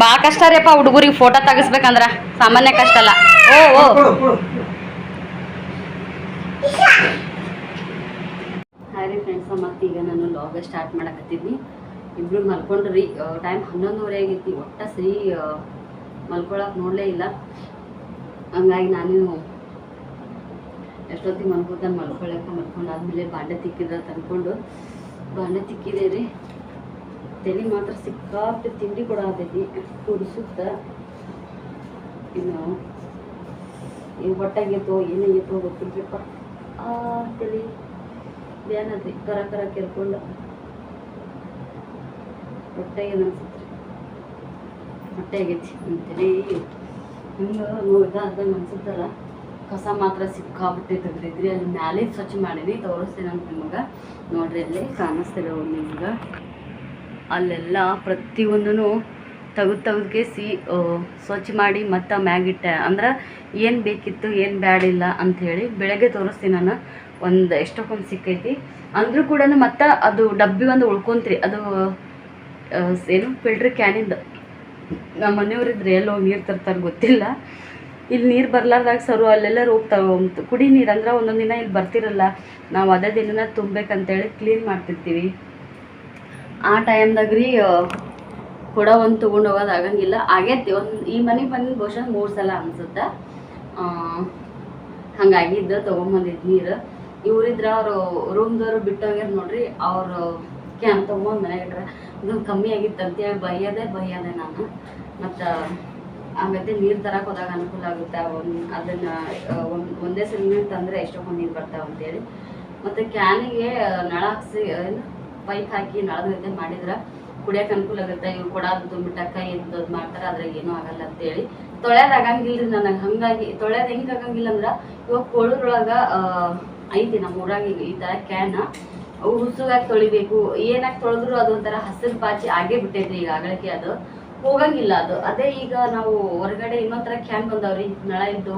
ಭಾಳ ಕಷ್ಟ ರೀ ಅಪ್ಪ ಹುಡುಗರಿಗೆ ಫೋಟೋ ತೆಗಿಸ್ಬೇಕಂದ್ರ ಸಾಮಾನ್ಯ ಕಷ್ಟ ಅಲ್ಲ ಓ ಓ ಹಾಯ್ ಫ್ರೆಂಡ್ಸ ಮತ್ತೆ ಈಗ ನಾನು ಲಾಗ ಸ್ಟಾರ್ಟ್ ಮಾಡಕತ್ತಿದ್ನಿ. ಇಬ್ರು ಮಲ್ಕೊಂಡ್ರಿ ಟೈಮ್ ಹನ್ನೊಂದುವರೆ ಆಗೈತಿ. ಒಟ್ಟ ಸರಿ ಮಲ್ಕೊಳಕ್ಕೆ ನೋಡಲೇ ಇಲ್ಲ. ಹಂಗಾಗಿ ನಾನು ಎಷ್ಟೊತ್ತಿಗೆ ಮಲ್ಕೋತಾನೆ ಮಲ್ಕೊಳಕ್ಕೆ ಮಲ್ಕೊಂಡಾದ್ಮೇಲೆ ಬಾಂಡೆ ತಿಕ್ಕಿದ್ರೆ ತಂದ್ಕೊಂಡು. ಬಾಂಡೆ ತಿಕ್ಕಿದೆ ರೀ. ತಲೆ ಮಾತ್ರ ಸಿಕ್ಕಾಪಟ್ಟೆ ತಿಂಡಿ ಕೊಡತೈತಿ ಕುಡಿಸುತ್ತ. ಇನ್ನು ಏನು ಹೊಟ್ಟಾಗೈತೋ ಏನಾಗೈತೋ ಗೊತ್ತಿರ್ಲಿಪ್ಪ. ಆ ತಲೆ ಬೇನದ್ರಿ ಕರ ಕರ ಕೆರ್ಕೊಂಡು ಹೊಟ್ಟೆ ಅನಿಸುತ್ತೆ ಅನ್ಸುತ್ತೆ ಹೊಟ್ಟೆ ಆಗೈತಿ ಅಂತೇಳಿ ಹಿಂಗೆ ನೋಡಿದಾಗ ಅದಂಗೆ ಅನ್ಸುತ್ತಲ್ಲ ಕಸ ಮಾತ್ರ ಸಿಕ್ಕಾಬಿಟ್ಟೆ ತೆಗ್ದಿದ್ರಿ ಅಲ್ಲಿ ಮ್ಯಾಲೆ ಸ್ವಚ್ಛ ಮಾಡೀನಿ, ತೋರಿಸ್ತೀನಿ ಅಂತ ನಿಮಗೆ. ನೋಡ್ರಿ ಅಲ್ಲಿ ಕಾಣಿಸ್ತಿದೆ ಒಂದು ನಿಮ್ಗೆ. ಅಲ್ಲೆಲ್ಲ ಪ್ರತಿಯೊಂದೂ ತೆಗೆದು ತೆಗೆದ್ಕೇಸಿ ಸ್ವಚ್ಛ ಮಾಡಿ ಮತ್ತು ಮ್ಯಾಗಿಟ್ಟೆ ಅಂದ್ರೆ ಏನು ಬೇಕಿತ್ತು, ಏನು ಬ್ಯಾಡಿಲ್ಲ ಅಂಥೇಳಿ ಬೆಳಗ್ಗೆ ತೋರಿಸ್ತೀನಿ ನಾನು. ಒಂದು ಎಷ್ಟೊಕ್ಕೊಂದು ಸಿಕ್ಕೈತಿ. ಅಂದರೂ ಕೂಡ ಮತ್ತು ಅದು ಡಬ್ಬಿ ಒಂದು ಉಳ್ಕೊಂತ್ರಿ. ಅದು ಏನು, ಫಿಲ್ಟ್ರ್ ಕ್ಯಾನಿಂದ. ನಮ್ಮ ಮನೆಯವ್ರಿದ್ರೆ ಎಲ್ಲೋ ನೀರು ತರ್ತಾರೆ ಗೊತ್ತಿಲ್ಲ. ಇಲ್ಲಿ ನೀರು ಬರಲಾರ್ದಾಗ ಸರು ಅಲ್ಲೆಲ್ಲರೂ ಹೋಗ್ತಾವೆ ಕುಡಿ ನೀರು. ಅಂದ್ರೆ ಒಂದೊಂದು ದಿನ ಇಲ್ಲಿ ಬರ್ತಿರಲ್ಲ. ನಾವು ಅದೇ ದಿನನ ತುಂಬಬೇಕಂತೇಳಿ ಕ್ಲೀನ್ ಮಾಡ್ತಿರ್ತೀವಿ. ಆ ಟೈಮ್ದಾಗ ರೀ ಕೊಡ ಒಂದು ತೊಗೊಂಡು ಹೋಗೋದು ಆಗಂಗಿಲ್ಲ. ಆಗೈತಿ ಒಂದು ಈ ಮನೆಗೆ ಬಂದ ಬಹುಶಃ ಮೂರು ಸಲ ಅನ್ಸುತ್ತೆ. ಹಂಗಾಗಿದ್ದ ತೊಗೊಂಬಂದಿದ್ದು ನೀರು. ಇವರಿದ್ರೆ ಅವರು ರೂಮ್ದವ್ರು ಬಿಟ್ಟೋಗ್ಯಾರ ನೋಡ್ರಿ, ಅವರು ಕ್ಯಾನ್ ತೊಗೊಂಡು ಮನೆಗೆ ಇಟ್ರೆ ಇದು ಕಮ್ಮಿ ಆಗಿತ್ತು ಅಂತೇಳಿ ಬೈಯದೆ ಬೈಯೋದೆ ನಾನು. ಮತ್ತು ಆಮೇಲೆ ನೀರು ತರಕ್ಕೆ ಹೋದಾಗ ಅನುಕೂಲ ಆಗುತ್ತೆ? ಒಂದು ಅದನ್ನ ಒಂದು ಒಂದೇ ಸಲ ತಂದರೆ ಎಷ್ಟೊಂದು ನೀರು ಬರ್ತಾವೆ ಅಂತೇಳಿ. ಮತ್ತು ಕ್ಯಾನಿಗೆ ನಳ ಹಾಕ್ಸಿ ಪೈಪ್ ಹಾಕಿ ನಳದ ಮಾಡಿದ್ರೆ ಕುಡಿಯೋಕೆ ಅನುಕೂಲ ಆಗುತ್ತೆ, ಇವ್ರು ಕೊಡೋದು ತುಂಬಿಟ್ಟಕ್ಕ ಎದ್ದು ಮಾಡ್ತಾರೆ, ಅದ್ರಾಗ ಏನೂ ಆಗಲ್ಲ ಅಂತೇಳಿ ತೊಳೆಯದ ಆಗಂಗಿಲ್ಲ ರೀ ನನಗೆ, ಹಾಗಾಗಿ ತೊಳ್ಯೋದು ಹೆಂಗೆ ಆಗಂಗಿಲ್ಲ ಅಂದ್ರೆ, ಇವಾಗ ಕೊಳದ್ರೊಳಗೆ ಐತಿ ನಮ್ಮ ಊರಾಗ ಈ ತರ ಕ್ಯಾನ್ ಹುಸುಗಾಗಿ ತೊಳಿಬೇಕು, ಏನಾಗಿ ತೊಳೆದ್ರು ಅದು ಒಂಥರ ಹಸಿರು ಪಾಚಿ ಆಗೇ ಬಿಟ್ಟೈತ್ರಿ ಈಗ ಆಗಳಕ್ಕೆ ಅದು. ಹೋಗಂಗಿಲ್ಲ ಅದು. ಅದೇ ಈಗ ನಾವು ಹೊರಗಡೆ ಇನ್ನೊಂಥರ ಥರ ಕ್ಯಾನ್ ಬಂದವ್ರಿ ನಳ ಇದ್ದು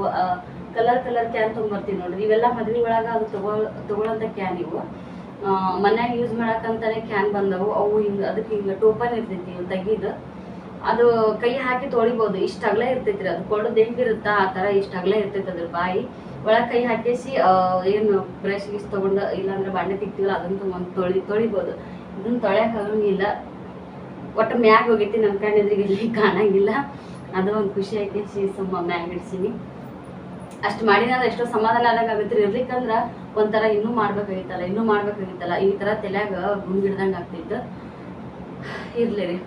ಕಲರ್ ಕಲರ್ ಕ್ಯಾನ್ ತೊಗೊಂಡ್ಬರ್ತೀವಿ ನೋಡ್ರಿ, ಇವೆಲ್ಲ ಮದ್ವೆ ಒಳಗ ಅದು ತಗೋ ತಗೊಳ್ಳೋಂಥ ಕ್ಯಾನ್ ಇವು. ಮನ್ಯಾಗ ಯೂಸ್ ಮಾಡಕ್ಕಂತಾನೆ ಕ್ಯಾನ್ ಬಂದವು. ಅವು ಹಿಂಗ ಅದಕ್ಕೆ ಹಿಂಗ ಟೋಪನ್ ಇರ್ತೈತಿ ತೆಗಿದು. ಅದು ಕೈ ಹಾಕಿ ತೊಳಿಬೋದು. ಇಷ್ಟ ಅಗಲ ರೀ ಅದು. ಕೊಡೋದು ಹೆಂಗಿರುತ್ತಾ ಆ ಥರ ಇಷ್ಟ ಅಗಲ ಇರ್ತೈತಿ ಅದ್ರ ಬಾಯಿ. ಒಳಗೆ ಕೈ ಹಾಕಿಸಿ ಏನು ಬ್ರಷ್ ಗೀಸ್ ತೊಗೊಂಡು, ಇಲ್ಲಾಂದ್ರೆ ಬಾಂಡೆ ತಿಕ್ತೀವಲ್ಲ ಅದನ್ನ ತೊಗೊಂಡು ತೊಳಿ, ತೊಳಿಬೋದು. ಇದನ್ನ ತೊಳ್ಯಾಕ ಆಗಂಗಿಲ್ಲ. ಒಟ್ಟು ಮ್ಯಾಗ ಹೋಗೈತಿ ನನ್ನ ಕಣ್ಣಿದ್ರಿಗೆ, ಇಲ್ಲಿ ಕಾಣಂಗಿಲ್ಲ. ಅದು ಒಂದು ಖುಷಿ ಐತಿ ಸುಮ್ಮ ಮ್ಯಾಗ ಇಡ್ಸೀನಿ. ಅಷ್ಟು ಮಾಡಿದ್ರೆ ಎಷ್ಟೋ ಸಮಾಧಾನ ಆದಂಗೆ ಆಗುತ್ತೆ ಇರ್ಲಿಕ್ಕಂದ್ರ ಒಂಥರ ಇನ್ನೂ ಮಾಡ್ಬೇಕಾಗಿತ್ತಲ್ಲ ಇನ್ನೂ ಮಾಡ್ಬೇಕಾಗಿತ್ತಲ್ಲ, ಈ ಥರ ತಲೆಯಾಗ ಗುಂಗಿಡ್ದಂಗೆ ಆಗ್ತಿತ್ತು. ಇರ್ಲಿ ರೀ.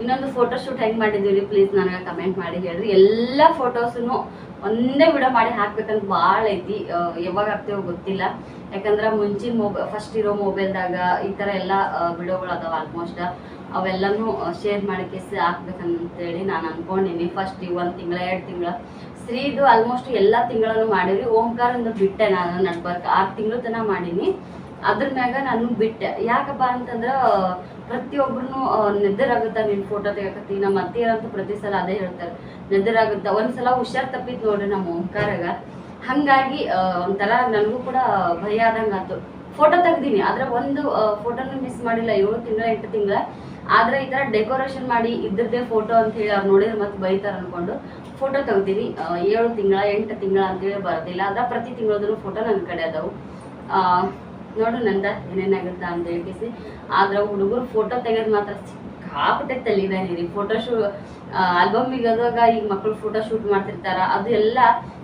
ಇನ್ನೊಂದು ಫೋಟೋ ಶೂಟ್ ಹೆಂಗೆ ಮಾಡಿದ್ದೀವಿ ಪ್ಲೀಸ್ ನನಗೆ ಕಮೆಂಟ್ ಮಾಡಿ ಹೇಳ್ರಿ. ಎಲ್ಲ ಫೋಟೋಸನ್ನು ಒಂದೇ ವಿಡಿಯೋ ಮಾಡಿ ಹಾಕ್ಬೇಕಂತ ಭಾಳ ಐತಿ. ಯಾವಾಗ ಆಗ್ತೇವೋ ಗೊತ್ತಿಲ್ಲ. ಯಾಕಂದ್ರೆ ಮುಂಚಿನ ಮೊಬೈಲ್ ಫಸ್ಟ್ ಇರೋ ಮೊಬೈಲ್ದಾಗ ಈ ಥರ ಎಲ್ಲ ವಿಡಿಯೋಗಳು ಅದಾವ ಆಲ್ಮೋಸ್ಟ್ ಅವೆಲ್ಲನೂ ಶೇರ್ ಮಾಡಕ್ಕೆ ಹಾಕ್ಬೇಕಂತೇಳಿ ನಾನು ಅಂದ್ಕೊಂಡಿನಿ ಫಸ್ಟ್ ಈ ಒಂದು ತಿಂಗಳ, ಎರಡು ತಿಂಗಳ. ಶ್ರೀದು ಆಲ್ಮೋಸ್ಟ್ ಎಲ್ಲ ತಿಂಗಳನ್ನು ಮಾಡಿರಿ ಓಂಕಾರಂದು ಬಿಟ್ಟೆ ನಾನು ನಡ್ಬರ್ಕ ಆರು ತಿಂಗಳು ತನಕ ಮಾಡೀನಿ. ಅದ್ರ ಮ್ಯಾಗ ನಾನು ಬಿಟ್ಟೆ. ಯಾಕಪ್ಪ ಅಂತಂದ್ರೆ ಪ್ರತಿಯೊಬ್ಬರು ನೆದ್ದರಾಗುತ್ತ ನಿನ್ ಫೋಟೋ ತೆಗಕತ್ತಿ? ನಮ್ಮ ಅತ್ತೆಯರಂತೂ ಪ್ರತಿ ಸಲ ಅದೇ ಹೇಳ್ತಾರೆ. ನೆದ್ದರಾಗುತ್ತ ಒಂದ್ಸಲ ಹುಷಾರ್ ತಪ್ಪಿತ್ ನೋಡ್ರಿ ನಮ್ಮ ಓಂಕಾರಾಗ. ಹಂಗಾಗಿ ಒಂಥರ ನನಗೂ ಕೂಡ ಭಯ ಆದಂಗ ಆತು ಫೋಟೋ ತೆಗ್ದೀನಿ. ಆದ್ರೆ ಒಂದು ಫೋಟೋನು ಮಿಸ್ ಮಾಡಿಲ್ಲ. ಏಳು ತಿಂಗಳ, ಎಂಟು ತಿಂಗಳ. ಆದ್ರೆ ಈ ತರ ಡೆಕೋರೇಷನ್ ಮಾಡಿ ಇದ್ರದ್ದೇ ಫೋಟೋ ಅಂತ ಹೇಳಿ ಅವ್ರು ನೋಡಿದ್ರೆ ಮತ್ತೆ ಬೈತಾರ ಅನ್ಕೊಂಡು ಫೋಟೋ ತೆಗ್ದೀನಿ ಏಳು ತಿಂಗಳ, ಎಂಟು ತಿಂಗಳ ಅಂತೇಳಿ ಬರೋದಿಲ್ಲ. ಅದ ಪ್ರತಿ ತಿಂಗಳದ್ರು ಫೋಟೋ ನನ್ನ ಕಡೆ ಅದಾವು. ನೋಡು ನಂದ ಏನೇನಾಗುತ್ತ ಅಂತ ಹೇಳಿಸಿ ಆದ್ರೆ ಹುಡುಗರು ಫೋಟೋ ತೆಗೆದ್ ಮಾತ್ರ ಸಿಕ್ಕಾಪಟ್ಟೆ ತಲಿದಾರಿ ರೀ ಫೋಟೋ ಶೂ ಆಲ್ಬಮ್ ಅದಾಗ ಈಗ ಮಕ್ಕಳು ಫೋಟೋ ಶೂಟ್ ಮಾಡ್ತಿರ್ತಾರ. ಅದು ಎಲ್ಲ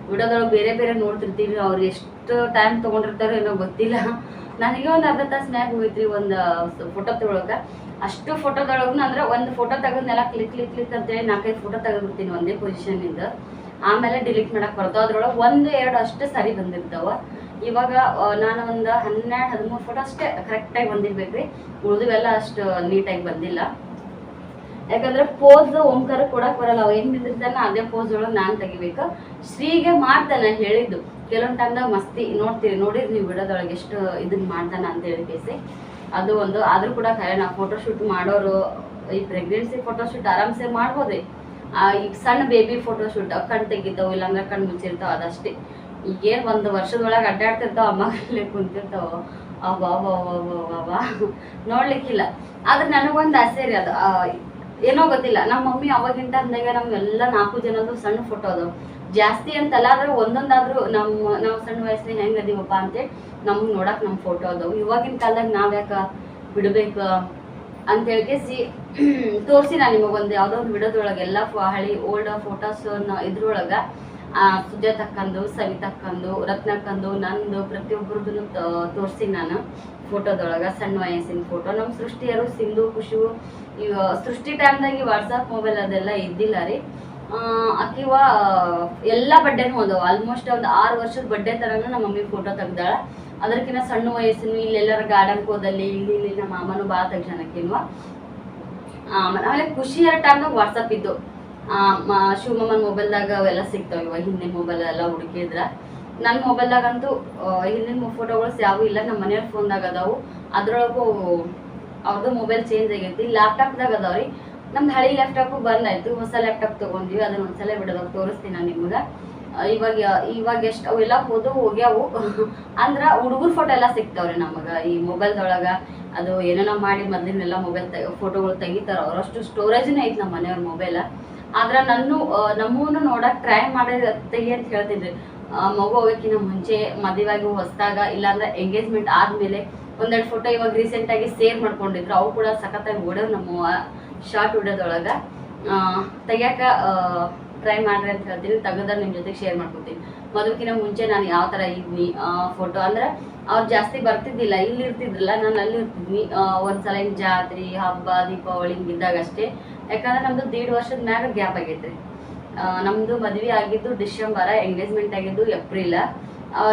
ವಿಡಿಯೋದೊಳಗೆ ಬೇರೆ ಬೇರೆ ನೋಡ್ತಿರ್ತೀವಿ. ಅವ್ರು ಎಷ್ಟು ಟೈಮ್ ತೊಗೊಂಡಿರ್ತಾರೋ ಏನೋ ಗೊತ್ತಿಲ್ಲ. ನನಗೆ ಒಂದು ಅರ್ಧ ತಾಸು ಮ್ಯಾಗ ಹೋಯ್ತ್ರಿ ಒಂದು ಫೋಟೋ ತಗೊಳಕ. ಅಷ್ಟು ಫೋಟೋದೊಳಗೂ ಅಂದ್ರೆ ಒಂದು ಫೋಟೋ ತೆಗೆದ್ನೆಲ್ಲ ಕ್ಲಿಕ್ ಕ್ಲಿಕ್ ಕ್ಲಿಕ್ ಅಂತೇಳಿ ನಾಲ್ಕೈದು ಫೋಟೋ ತೆಗೆದ್ಬಿಡ್ತೀನಿ ಒಂದೇ ಪೊಸಿಷನ್ ಇಂದ ಆಮೇಲೆ ಡಿಲೀಟ್ ಮಾಡಕ್ಕೆ ಬರ್ತಾವ ಅದ್ರೊಳಗೆ ಒಂದು, ಎರಡು ಅಷ್ಟೇ ಸರಿ ಬಂದಿರ್ತಾವ. ಇವಾಗ ನಾನು ಒಂದು ಹನ್ನೆರಡು, ಹದಿಮೂರು ಫೋಟೋ ಅಷ್ಟೇ ಕರೆಕ್ಟಾಗಿ ಬಂದಿರ್ಬೇಕ್ರಿ. ಉಳಿದುವೆಲ್ಲ ಅಷ್ಟು ನೀಟಾಗಿ ಬಂದಿಲ್ಲ. ಯಾಕಂದ್ರೆ ಪೋಸ್ ಓಂಕಾರ ಕೊಡಕ್ ಬರಲ್ಲ. ಅವ ಹೆಂಗ್ ಬಿದ್ದಿರ್ತಾನೆ, ಅದೇ ಪೋಸ್ ಒಳಗೆ ನಾನು ತೆಗಿಬೇಕು. ಶ್ರೀಗೆ ಮಾಡ್ತಾನೆ ಹೇಳಿದ್ದು. ಕೆಲವೊಂದ್ ಟೈಮ್ದಾಗ ಮಸ್ತಿ ನೋಡ್ತೀರಿ, ನೋಡಿರಿ ನೀವು ಬಿಡೋದೊಳಗೆ ಎಷ್ಟು ಇದನ್ನ ಮಾಡ್ತಾನ ಅಂತ ಹೇಳಿ ಕೇಸಿ ಅದು ಒಂದು, ಆದರೂ ಕೂಡ ಕರೆ ನಾವು ಫೋಟೋಶೂಟ್ ಮಾಡೋರು, ಈ ಪ್ರೆಗ್ನೆನ್ಸಿ ಫೋಟೋಶೂಟ್ ಆರಾಮ್ಸೆ ಮಾಡ್ಬೋದ್ರಿ. ಈಗ ಸಣ್ಣ ಬೇಬಿ ಫೋಟೋಶೂಟ್ ಕಣ್ ತೆಗಿತಾವ, ಇಲ್ಲಾಂದ್ರೆ ಕಣ್ಣು ಮುಚ್ಚಿರ್ತಾವ, ಅದಷ್ಟೇ. ಈಗೇನ್ ಒಂದು ವರ್ಷದೊಳಗೆ ಅಡ್ಡಾಡ್ತಿರ್ತಾವ ಅಮ್ಮ ಇಲ್ಲೇ ಕುಂತಿರ್ತಾವ ಅಬ್ಬಾ ನೋಡ್ಲಿಕ್ಕಿಲ್ಲ. ಆದ್ರೆ ನನಗೊಂದು ಆಸೆ ರೀ ಅದು. ಏನೋ ಗೊತ್ತಿಲ್ಲ. ನಮ್ಮ ಮಮ್ಮಿ ಅವಾಗಿಂದ ಅಂದಾಗ ನಮ್ಗೆಲ್ಲ ನಾಲ್ಕು ಜನದ್ದು ಸಣ್ಣ ಫೋಟೋ ಅದು. ಜಾಸ್ತಿ ಅಂತಲ್ಲ, ಆದ್ರೆ ಒಂದೊಂದಾದ್ರೂ ನಮ್ಮ ನಾವು ಸಣ್ಣ ವಯಸ್ಸಿನ ಹೆಂಗ್ ಅದೀವಪ್ಪ ಅಂತೇಳಿ ನಮ್ಗೆ ನೋಡಕ್ ನಮ್ಮ ಫೋಟೋ ಅದಾವು ಇವಾಗಿನ ಕಾಲದಾಗ ನಾವು ಯಾಕ ಬಿಡ್ಬೇಕು ಅಂತ ಹೇಳ್ಕೇಸಿ ತೋರಿಸಿ ನಾನು ನಿಮಗೆ ಒಂದು ಯಾವುದೋ ಒಂದು ವಿಡಿಯೋದೊಳಗೆ ಎಲ್ಲ ಹಳಿ, ಓಲ್ಡ್ ಫೋಟೋಸ್ ಇದ್ರೊಳಗೆ ತಕ್ಕಂದು ರತ್ನ ರತ್ನಕ್ಕಂದು ನಂದು ಪ್ರತಿಯೊಬ್ಬರದ್ದು ತೋರಿಸಿ ನಾನು ಫೋಟೋದೊಳಗೆ ಸಣ್ಣ ವಯಸ್ಸಿನ ಫೋಟೋ ನಮ್ಮ ಸೃಷ್ಟಿಯರು ಸಿಂಧು ಖುಷಿ ಇವ, ಸೃಷ್ಟಿ ಟೈಮ್ದಾಗ ವಾಟ್ಸಪ್ ಮೊಬೈಲ್ ಅದೆಲ್ಲ ಇದ್ದಿಲ್ಲ ರೀ. ಆಕಿವ ಎಲ್ಲ ಬಡ್ಡೆನೂ ಒಂದು ಆಲ್ಮೋಸ್ಟ್ ಒಂದು ಆರು ವರ್ಷದ ಬಡ್ಡೆ ತರನು ನಮ್ಮ ಮಮ್ಮಿ ಫೋಟೋ ತೆಗ್ದಾಳ. ಅದಕ್ಕಿಂತ ಸಣ್ಣ ವಯಸ್ಸಿನ ಇಲ್ಲೆಲ್ಲರ ಗಾರ್ಡನ್ ಹೋದಲ್ಲಿ, ಇಲ್ಲಿ ಇಲ್ಲಿ ನಮ್ಮ ಮಾಮನು ಭಾಳ ತೆಗ್ದಾನಕ್ಕಿನ್ವ ಆಮೇಲೆ ಖುಷಿಯರ ಟೈಮ್ನಾಗ ವಾಟ್ಸಪ್ ಇದ್ದು. ಶಿವಮಮ್ಮನ ಮೊಬೈಲ್ದಾಗ ಅವೆಲ್ಲ ಸಿಗ್ತಾವ ಇವಾಗ ಹಿಂದಿನ ಮೊಬೈಲ್ ಎಲ್ಲ ಹುಡುಕಿದ್ರ ನನ್ನ ಮೊಬೈಲ್ದಾಗಂತೂ ಹಿಂದಿನ ಫೋಟೋಗಳು ಯಾವು ಇಲ್ಲ ನಮ್ಮ ಮನೆಯವ್ರ ಫೋನ್ದಾಗ ಅದಾವು. ಅದ್ರೊಳಗೂ ಅವ್ರದ್ದು ಮೊಬೈಲ್ ಚೇಂಜ್ ಆಗೈತಿ ಲ್ಯಾಪ್ಟಾಪ್ದಾಗ ಅದಾವ್ರಿ ನಮ್ದು ಹಳೆ ಲ್ಯಾಪ್ಟಾಪು ಬಂದಾಯ್ತು. ಹೊಸ ಲ್ಯಾಪ್ಟಾಪ್ ತಗೊಂಡ್ವಿ. ಅದನ್ನ ಒಂದ್ಸಲ ಬಿಡೋದಾಗ ತೋರಿಸ್ತೀನಿ ನಾನು ನಿಮ್ಗೆ. ಇವಾಗ ಇವಾಗ ಎಷ್ಟು, ಅವೆಲ್ಲ ಹೋದು ಹೋಗ್ಯಾವು. ಅಂದ್ರೆ ಹುಡುಗರ ಫೋಟೋ ಎಲ್ಲ ಸಿಗ್ತಾವ್ರಿ ನಮಗ. ಈ ಮೊಬೈಲ್ದೊಳಗೆ ಅದು ಏನೇನೋ ಮಾಡಿ ಮೊದ್ಲಿನೆಲ್ಲ ಮೊಬೈಲ್ ಫೋಟೋಗಳು ತೆಗಿತಾರ. ಅವರಷ್ಟು ಸ್ಟೋರೇಜ್ನೇ ಐತಿ ನಮ್ಮ ಮನೆಯವ್ರ ಮೊಬೈಲ್ ಆದ್ರೆ ನನ್ನ ನಮ್ಮನ್ನು ನೋಡಕ್ ಟ್ರೈ ಮಾಡಿ ತೆಗಿ ಅಂತ ಹೇಳ್ತಿದ್ರಿ. ಮಗು ಹೋಗಕ್ಕಿಂತ ಮುಂಚೆ ಮದುವೆಯಾಗಿ ಹೊಸದಾಗ, ಇಲ್ಲಾಂದ್ರೆ ಎಂಗೇಜ್ಮೆಂಟ್ ಆದ್ಮೇಲೆ ಒಂದೆರಡು ಫೋಟೋ ಇವಾಗ ರೀಸೆಂಟ್ ಆಗಿ ಸೇವ್ ಮಾಡ್ಕೊಂಡಿದ್ರು. ಅವು ಕೂಡ ಸಖತ್ತಾಗಿ ಓಡೋರು ನಮ್ಮ ಶಾರ್ಟ್ ವಿಡಿಯೋದೊಳಗೆ ತೆಗ್ಯಾಕ ಟ್ರೈ ಮಾಡ್ರಿ ಅಂತ ಹೇಳ್ತೀನಿ. ತೆಗೆದ್ರೆ ನಿಮ್ಮ ಜೊತೆಗೆ ಶೇರ್ ಮಾಡ್ಕೊತೀನಿ. ಮದುವೆಕಿನ ಮುಂಚೆ ನಾನು ಯಾವ ಥರ ಇದ್ನಿ ಫೋಟೋ ಅಂದ್ರೆ ಅವ್ರು ಜಾಸ್ತಿ ಬರ್ತಿದ್ದಿಲ್ಲ, ಇಲ್ಲಿ ಇರ್ತಿದ್ರಲ್ಲ, ನಾನು ಅಲ್ಲಿ ಇರ್ತಿದ್ನಿ. ಒಂದ್ಸಲ ಹಿಂಗೆ ಜಾತ್ರೆ, ಹಬ್ಬ, ದೀಪಾವಳಿ ಬಿದ್ದಾಗ ಅಷ್ಟೇ. ಯಾಕಂದ್ರೆ ನಮ್ದು ದೀಡ್ ವರ್ಷದ ಮ್ಯಾಗ ಗ್ಯಾಪ್ ಆಗೈತೆ ನಮ್ಮದು ಮದ್ವೆ ಆಗಿದ್ದು ಡಿಸೆಂಬರ ಎಂಗೇಜ್ಮೆಂಟ್ ಆಗಿದ್ದು ಏಪ್ರಿಲ್.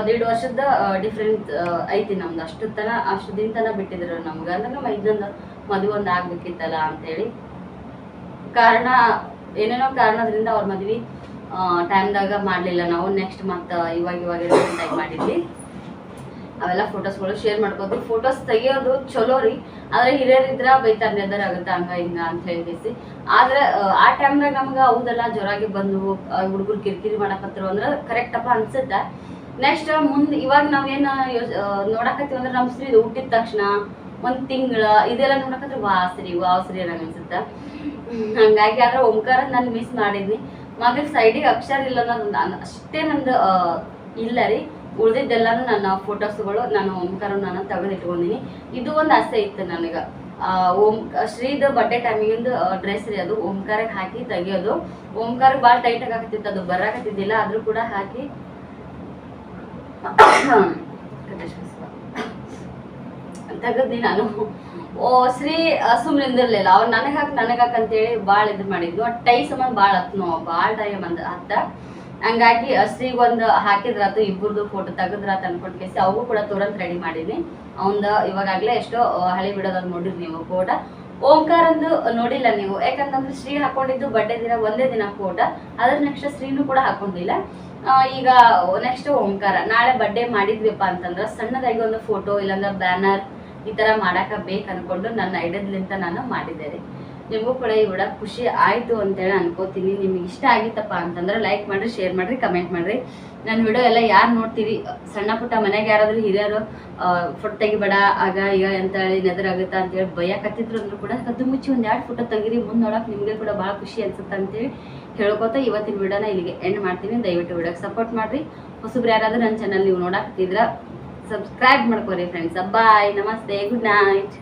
ದೀಡ್ ವರ್ಷದ ಡಿಫ್ರೆನ್ಸ್ ಐತಿ ನಮ್ದು. ಅಷ್ಟು ತನ ಅಷ್ಟು ದಿನ ತನ ಬಿಟ್ಟಿದ್ರು ನಮ್ಗೆ. ಅಂದ್ರೆ ನಮ್ಮ ಇದೊಂದು ಮದುವೆ ಒಂದು ಆಗ್ಬೇಕಿತ್ತಲ್ಲ ಅಂತೇಳಿ. ಕಾರಣ ಏನೇನೋ ಕಾರಣದಿಂದ ಅವ್ರ ಮದ್ವಿ ಟೈಮ್ದಾಗ ಮಾಡಲಿಲ್ಲ ನಾವು. ನೆಕ್ಸ್ಟ್ ಮಂತ್ ಇವಾಗ ಇವಾಗ ಟೈಮ್ ಮಾಡಿದ್ವಿ. ಅವೆಲ್ಲ ಫೋಟೋಸ್ಗಳು ಶೇರ್ ಮಾಡ್ಕೋದು ಫೋಟೋಸ್ ತೆಗಿಯೋದು ಚಲೋ ರೀ. ಆದ್ರೆ ಹಿರಿಯರಿದ್ರ ಬೈತಾರ ನೆದರ್ ಆಗುತ್ತೆ? ಹಂಗ ಹಿಂಗ ಅಂತ ಹೇಳಿಸಿ ಆದ್ರೆ ಆ, ಟೈಮ್ದಾಗ ನಮ್ಗೆ ಹೌದಲ್ಲ ಜ್ವರಾಗಿ ಬಂದು ಹುಡುಗರು ಕಿರಿಕಿರಿ ಮಾಡಕತ್ತರು ಅಂದ್ರೆ ಕರೆಕ್ಟ್ ಅಪ್ಪ ಅನ್ಸುತ್ತೆ? ನೆಕ್ಸ್ಟ್ ಮುಂದೆ ಇವಾಗ ನಾವೇನು ನೋಡಕತ್ತೀವಿ ಅಂದ್ರೆ ನಮ್ಮ ಸ್ತ್ರೀ ಹುಟ್ಟಿದ ತಕ್ಷಣ ಒಂದ್ ತಿಂಗಳ, ಇದೆಲ್ಲ ನೋಡಕತ್ರ ವಾ, ಸರಿ, ವಾವ್, ಸರಿ ನಂಗೆ ಅನ್ಸುತ್ತೆ? ಹಂಗಾಗಿ ಆದ್ರೆ ಓಂಕಾರ ನಾನು ಮಿಸ್ ಮಾಡಿದ್ನಿ. ಮಗ ಸೈಡಿಗೆ ಅಕ್ಷರ ಇಲ್ಲ ನಾನು ಅಷ್ಟೇ ನಂದು ಇಲ್ಲ ರೀ. ಉಳ್ದಿದ್ದೆಲ್ಲಾನು ನನ್ನ ಫೋಟೋಸ್ಗಳು ನಾನು ಓಂಕಾರ ನಾನು ತೆಗೆದಿಟ್ಕೊಂಡಿನಿ. ಇದು ಒಂದು ಆಸೆ ಇತ್ತು ನನಗೆ. ಓಂ, ಶ್ರೀದ ಬಟ್ಟೆ ಟೈಮಿಗಿಂದು ಡ್ರೆಸ್ ರೀ ಅದು. ಓಂಕಾರಕ್ಕೆ ಹಾಕಿ ತೆಗಿಯೋದು. ಓಂಕಾರಕ್ಕೆ ಭಾಳ ಟೈಟ್ ಆಗ್ತಿತ್ತು. ಅದು ಬರಾಕತ್ತಿದ್ದಿಲ್ಲ ಆದ್ರೂ ಕೂಡ ಹಾಕಿ ತೆಗದ್ನಿ ನಾನು. ಓ, ಶ್ರೀ ಸುಮ್ಮನೆ ನಿಂದಿರ್ಲಿಲ್ಲ. ಅವ್ರು ನನಗೆ ಹಾಕಿ ನನಗೆ ಹಾಕಿ ಅಂತೇಳಿ ಭಾಳ ಇದು ಮಾಡಿದ್ನು ಟೈ ಸಂಬಂಧ ಭಾಳ ಹತ್ನು ಭಾಳ ಟೈಮ್ ಅಂದ ಹತ್ತ ಹಂಗಾಗಿ ಶ್ರೀಗೊಂದು ಹಾಕಿದ್ರಾತು ಇಬ್ಬರದು ಫೋಟೋ ತೆಗೆದ್ರಾತು ಅನ್ಕೊಂಡ್ ಕೇಸಿ ಅವು ಕೂಡ ತೋರಂತ ರೆಡಿ ಮಾಡೀನಿ ಅವಂದ ಇವಾಗಾಗ್ಲೇ ಎಷ್ಟೋ ಹಳೆ ಬಿಡೋದ್ ನೋಡಿರಿ ನೀವು ಫೋಟೋ ಓಂಕಾರಂದು ನೋಡಿಲ್ಲ ನೀವು. ಯಾಕಂತಂದ್ರೆ ಶ್ರೀ ಹಾಕೊಂಡಿದ್ದು ಬಡ್ಡೆ ದಿನ ಒಂದೇ ದಿನ ಫೋಟೋ. ಅದ್ರ ನೆಕ್ಸ್ಟ್ ಶ್ರೀನು ಕೂಡ ಹಾಕೊಂಡಿಲ್ಲ. ಈಗ ನೆಕ್ಸ್ಟ್ ಓಂಕಾರ. ನಾಳೆ ಬಡ್ಡೆ ಮಾಡಿದ್ವಿಪ್ಪ ಅಂತಂದ್ರೆ ಸಣ್ಣದಾಗಿ ಒಂದು ಫೋಟೋ ಇಲ್ಲಾಂದ್ರೆ ಬ್ಯಾನರ್ ಈ ತರ ಮಾಡಾಕ ಬೇಕು ಅನ್ಕೊಂಡು ನನ್ನ ಐಡಿಯಾದ್ಲಿಂತ ನಾನು ಮಾಡಿದ್ದೆ ರೀ. ನಿಮಗೂ ಕೂಡ ಈ ಖುಷಿ ಆಯ್ತು ಅಂತೇಳಿ ಅನ್ಕೋತೀನಿ. ನಿಮ್ಗೆ ಇಷ್ಟ ಆಗಿತ್ತಪ್ಪ ಅಂತಂದ್ರೆ ಲೈಕ್ ಮಾಡ್ರಿ ಶೇರ್ ಮಾಡ್ರಿ ಕಮೆಂಟ್ ಮಾಡ್ರಿ. ನನ್ನ ವಿಡಿಯೋ ಎಲ್ಲ ಯಾರು ನೋಡ್ತೀರಿ? ಸಣ್ಣ ಪುಟ್ಟ ಮನೆಗೆ ಯಾರಾದರೂ ಹಿರಿಯರು ಫೋಟೋ ತೆಗಿಬೇಡ, ಆಗ ಈಗ ಅಂತ ಹೇಳಿ ನೆದರಾಗುತ್ತಾ ಅಂತೇಳಿ ಭಯಕತ್ತಿದ್ರು ಅಂದ್ರೂ ಕೂಡ ಕದ್ದು ಮುಚ್ಚಿ ಒಂದು ಎರಡು ಫೋಟೋ ತೆಗಿರಿ ಮುಂದೆ ನೋಡಕ್ಕೆ ನಿಮಗೆ ಕೂಡ ಭಾಳ ಖುಷಿ ಅನ್ಸುತ್ತೆ ಅಂತೇಳಿ ಹೇಳ್ಕೊತ ಇವತ್ತಿನ ವಿಡಿಯೋನ ಇಲ್ಲಿಗೆ ಎಂಡ್ ಮಾಡ್ತೀನಿ. ದಯವಿಟ್ಟು ವಿಡಿಯೋಗೆ ಸಪೋರ್ಟ್ ಮಾಡ್ರಿ. ಹೊಸಬ್ರು ಯಾರಾದರೂ ನನ್ನ ಚಾನಲ್ ನೀವು ನೋಡಾಕ್ತಿದ್ರ ಸಬ್ಸ್ಕ್ರೈಬ್ ಮಾಡ್ಕೊರಿ ಫ್ರೆಂಡ್ಸ್ ಬಾಯ್ ನಮಸ್ತೆ. Good night